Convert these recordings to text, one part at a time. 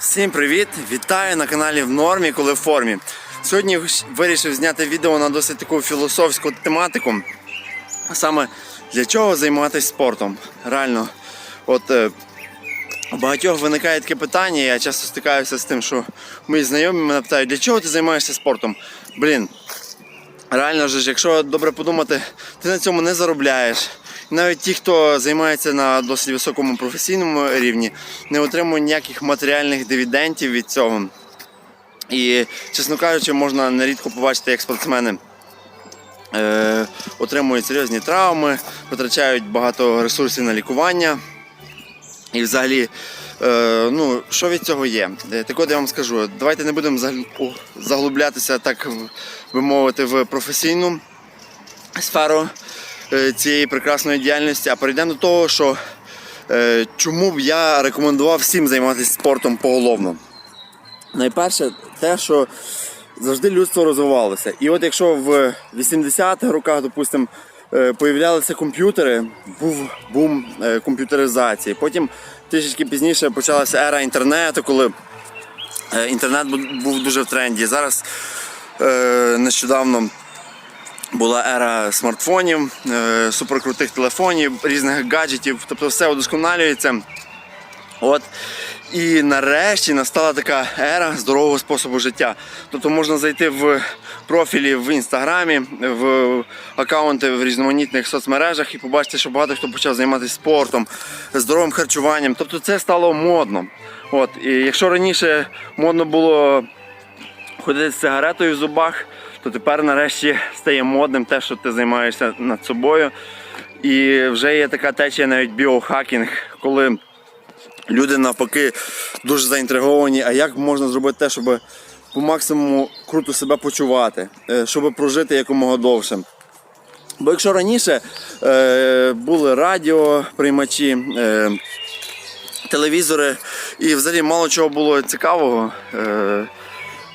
Всім привіт! Вітаю на каналі в нормі, коли в формі. Сьогодні вирішив зняти відео на досить таку філософську тематику. А Саме для чого займатися спортом? Реально, от е, у багатьох виникає таке питання, я часто стикаюся з тим, що мої знайомі мене питають, для чого ти займаєшся спортом? Блін, реально ж, якщо добре подумати, ти на цьому не заробляєш. Навіть ті, хто займається на досить високому професійному рівні, не отримує ніяких матеріальних дивідендів від цього. І, чесно кажучи, можна нерідко побачити, як спортсмени е, отримують серйозні травми, витрачають багато ресурсів на лікування. І взагалі, е, ну, що від цього є? Е, Так от я вам скажу, давайте не будемо заглублятися, так би мовити, в професійну сферу цієї прекрасної діяльності, а перейдемо до того, що е, чому б я рекомендував всім займатися спортом поголовно. Найперше, те, що завжди людство розвивалося. І от якщо в 80-х роках, допустимо, е, появлялися комп'ютери, був бум е, комп'ютеризації. Потім трішечки пізніше почалася ера інтернету, коли е, інтернет був дуже в тренді. Зараз е, нещодавно була ера смартфонів, е, суперкрутих телефонів, різних гаджетів, тобто все удосконалюється. От. І нарешті настала така ера здорового способу життя. Тобто можна зайти в профілі в інстаграмі, в аккаунти в різноманітних соцмережах і побачити, що багато хто почав займатися спортом, здоровим харчуванням. Тобто це стало модно. От. І якщо раніше модно було ходити з сигаретою в зубах, то тепер нарешті стає модним те, що ти займаєшся над собою. І вже є така течія навіть біохакінг, коли люди навпаки дуже заінтриговані, а як можна зробити те, щоб по максимуму круто себе почувати, е, щоб прожити якомога довше. Бо якщо раніше е, були радіоприймачі, е, телевізори і взагалі мало чого було цікавого, е,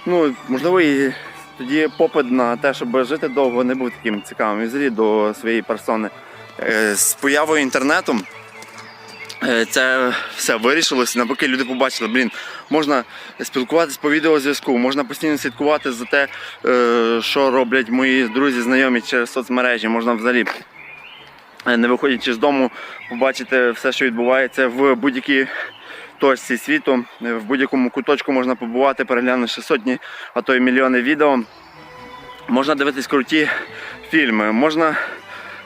ну, можливо, і тоді попит на те, щоб жити довго, не був таким цікавим і взагалі до своєї персони. Е, з появою інтернету Е, це все вирішилося. Навпаки, люди побачили, блін, можна спілкуватися по відеозв'язку, можна постійно слідкувати за те, е, що роблять мої друзі, знайомі через соцмережі. Можна взагалі, не виходячи з дому, побачити все, що відбувається в будь-якій точці світу. Е, В будь-якому куточку можна побувати, переглянувши сотні, а то й мільйони відео. Можна дивитись круті фільми, можна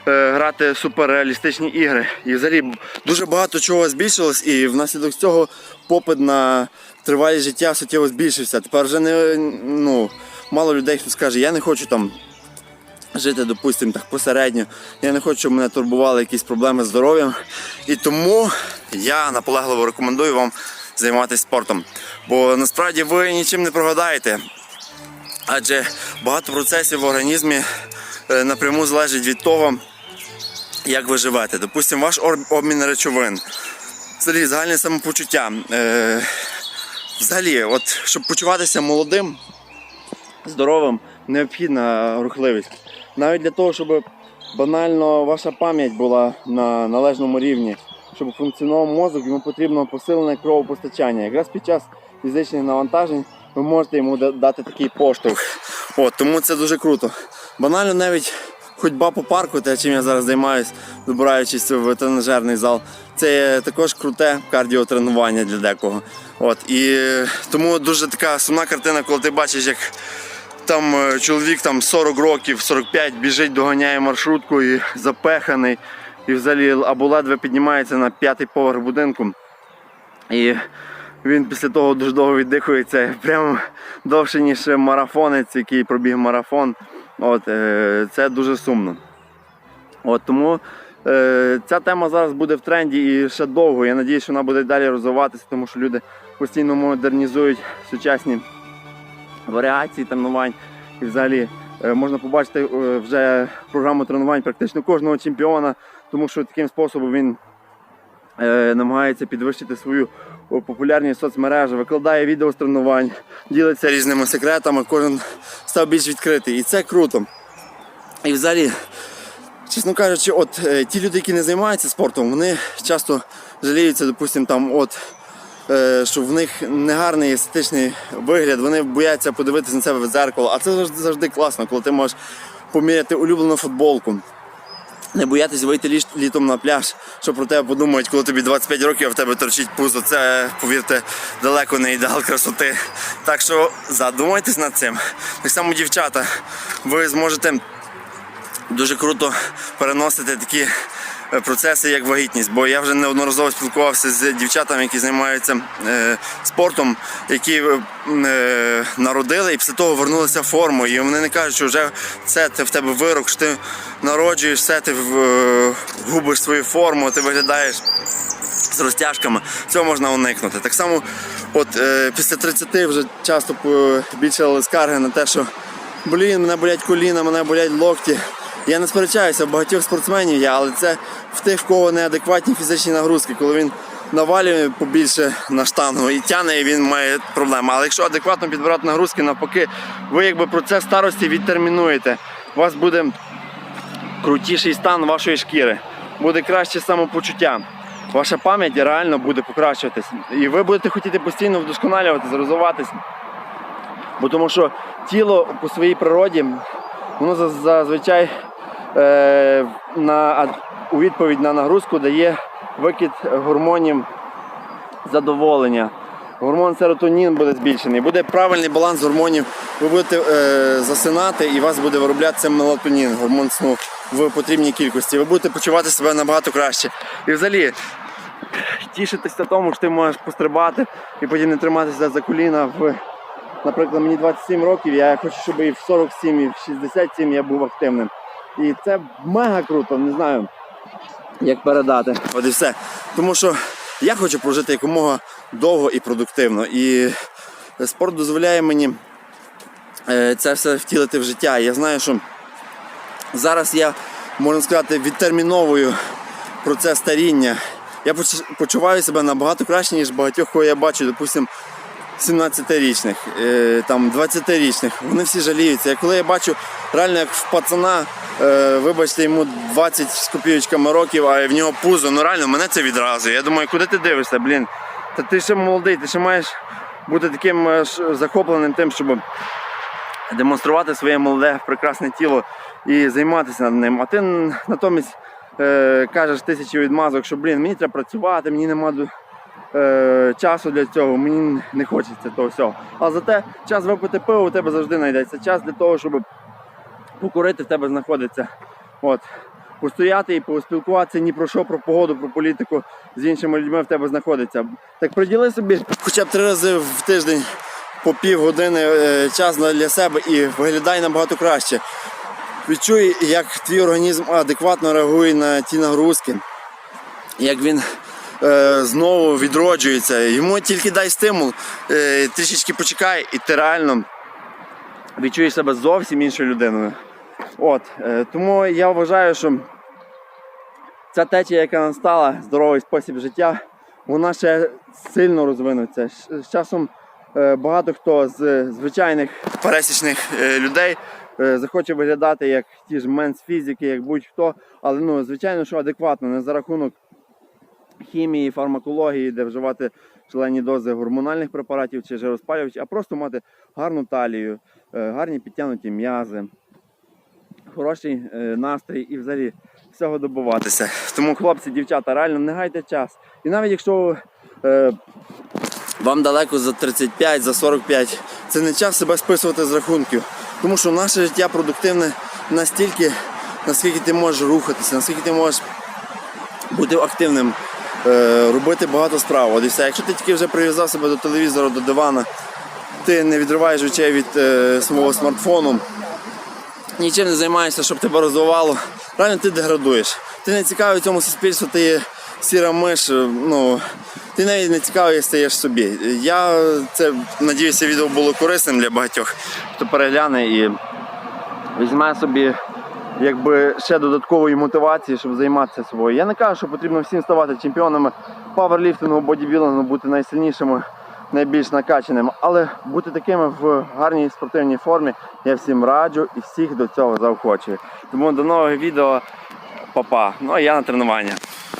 е, грати суперреалістичні ігри. І взагалі дуже багато чого збільшилось, і внаслідок цього попит на тривалість життя суттєво збільшився. Тепер вже не ну, мало людей, хто скаже, я не хочу там. Жити, допустимо, так посередньо. Я не хочу, щоб мене турбували якісь проблеми з здоров'ям. І тому я наполегливо рекомендую вам займатися спортом. Бо насправді ви нічим не прогадаєте. Адже багато процесів в організмі е, напряму залежить від того, як ви живете. Допустимо, ваш обмін речовин, взагалі загальне самопочуття. Е, Взагалі, от, щоб почуватися молодим, здоровим, необхідна рухливість. Навіть для того, щоб банально ваша пам'ять була на належному рівні, щоб функціонував мозок, йому потрібно посилене кровопостачання. Якраз під час фізичних навантажень ви можете йому дати такий поштовх. От, тому це дуже круто. Банально навіть ходьба по парку, те, чим я зараз займаюся, добираючись в тренажерний зал, це також круте кардіотренування для декого. От, і тому дуже така сумна картина, коли ти бачиш, як там е, чоловік там 40 років, 45 біжить, доганяє маршрутку і запеханий, і взагалі або ледве піднімається на п'ятий поверх будинку. І він після того дуже довго віддихується, прямо довше, ніж марафонець, який пробіг марафон. От, е, це дуже сумно. От, тому е, ця тема зараз буде в тренді і ще довго. Я сподіваюся, що вона буде далі розвиватися, тому що люди постійно модернізують сучасні варіації тренувань. І взагалі можна побачити е, вже програму тренувань практично кожного чемпіона, тому що таким способом він е, намагається підвищити свою популярність в соцмережах, викладає відео з тренувань, ділиться різними секретами, кожен став більш відкритий. І це круто. І взагалі, чесно кажучи, от е, ті люди, які не займаються спортом, вони часто жаліються, допустимо, там от е, що в них негарний естетичний вигляд, вони бояться подивитися на себе в дзеркало. А це завжди, завжди класно, коли ти можеш поміряти улюблену футболку. Не боятися вийти ліж- літом на пляж, що про тебе подумають, коли тобі 25 років, а в тебе торчить пузо. Це, повірте, далеко не ідеал красоти. Так що задумайтесь над цим. Так само, дівчата, ви зможете дуже круто переносити такі е, процеси, як вагітність. Бо я вже неодноразово спілкувався з дівчатами, які займаються е, спортом, які е, е, народили і після того вернулися в форму. І вони не кажуть, що вже це в тебе вирок, що ти народжуєш, все, ти е, губиш свою форму, ти виглядаєш з розтяжками, цього можна уникнути. Так само, от е, після 30 вже часто більше скарги на те, що блін, мене болять коліна, мене болять локті. Я не сперечаюся, багатьох спортсменів є, але це в тих, в кого неадекватні фізичні нагрузки, коли він навалює побільше на штангу і тяне, і він має проблеми. Але якщо адекватно підбирати нагрузки, навпаки, ви якби процес старості відтермінуєте. У вас буде крутіший стан вашої шкіри, буде краще самопочуття. Ваша пам'ять реально буде покращуватись. І ви будете хотіти постійно вдосконалюватися, розвиватись. Бо тому що тіло по своїй природі, воно зазвичай на, у відповідь на нагрузку дає викид гормонів задоволення. Гормон серотонін буде збільшений, буде правильний баланс гормонів. Ви будете е, засинати і у вас буде вироблятися мелатонін, гормон сну в потрібній кількості. Ви будете почувати себе набагато краще. І взагалі тішитися тому, що ти можеш пострибати і потім не триматися за коліна. В, наприклад, мені 27 років, я хочу, щоб і в 47, і в 67 я був активним. І це мега круто, не знаю, як передати. От і все. Тому що я хочу прожити якомога довго і продуктивно. І спорт дозволяє мені е, це все втілити в життя. Я знаю, що зараз я, можна сказати, відтерміновую процес старіння. Я почуваю себе набагато краще, ніж багатьох, кого я бачу, допустимо, 17-річних, е, там 20-річних. Вони всі жаліються. Коли я бачу реально як в пацана, е, вибачте, йому 20 з копійочками років, а в нього пузо, ну реально мене це відразує. Я думаю, куди ти дивишся, блін? Та ти ще молодий, ти ще маєш бути таким е, захопленим тим, щоб демонструвати своє молоде прекрасне тіло і займатися над ним. А ти натомість кажеш тисячі відмазок, що блін, мені треба працювати, мені нема е, часу для цього, мені не хочеться того всього. А зате час випити пиво у тебе завжди знайдеться. Час для того, щоб покурити в тебе знаходиться. От. Постояти і поспілкуватися ні про що, про погоду, про політику з іншими людьми в тебе знаходиться. Так приділи собі хоча б три рази в тиждень по пів години е, час для себе і виглядай набагато краще. Відчуй, як твій організм адекватно реагує на ті нагрузки, як він знову відроджується. Йому тільки дай стимул, е, трішечки почекай, і ти реально відчуєш себе зовсім іншою людиною. От, е, тому я вважаю, що ця течія, яка настала, здоровий спосіб життя, вона ще сильно розвинуться. З- часом е, багато хто з звичайних пересічних е, людей е, захоче виглядати як ті ж менс-фізики, як будь-хто, але ну, звичайно, що адекватно, не за рахунок хімії, фармакології, де вживати шалені дози гормональних препаратів чи жироспалювачів, а просто мати гарну талію, е, гарні підтягнуті м'язи, хороший е, настрій і взагалі всього добуватися. Тому, хлопці, дівчата, реально не гайте час. І навіть якщо е, вам далеко за 35, за 45, це не час себе списувати з рахунків. Тому що наше життя продуктивне настільки, наскільки ти можеш рухатися, наскільки ти можеш бути активним, робити багато справ. От і все. Якщо ти тільки вже прив'язав себе до телевізора, до дивана, ти не відриваєш очей від е, свого смартфону, нічим не займаєшся, щоб тебе розвивало, реально ти деградуєш. Ти не цікавий цьому суспільству, ти є сіра миш, е, ну, ти навіть не цікавий стаєш собі. Я це надіюся, відео було корисним для багатьох, хто перегляне і візьме собі якби ще додаткової мотивації, щоб займатися собою. Я не кажу, що потрібно всім ставати чемпіонами паверліфтингу, бодібілингу, бути найсильнішими, найбільш накачаними, але бути такими в гарній спортивній формі я всім раджу і всіх до цього заохочую. Тому до нового відео, Па-па. Ну а я на тренування.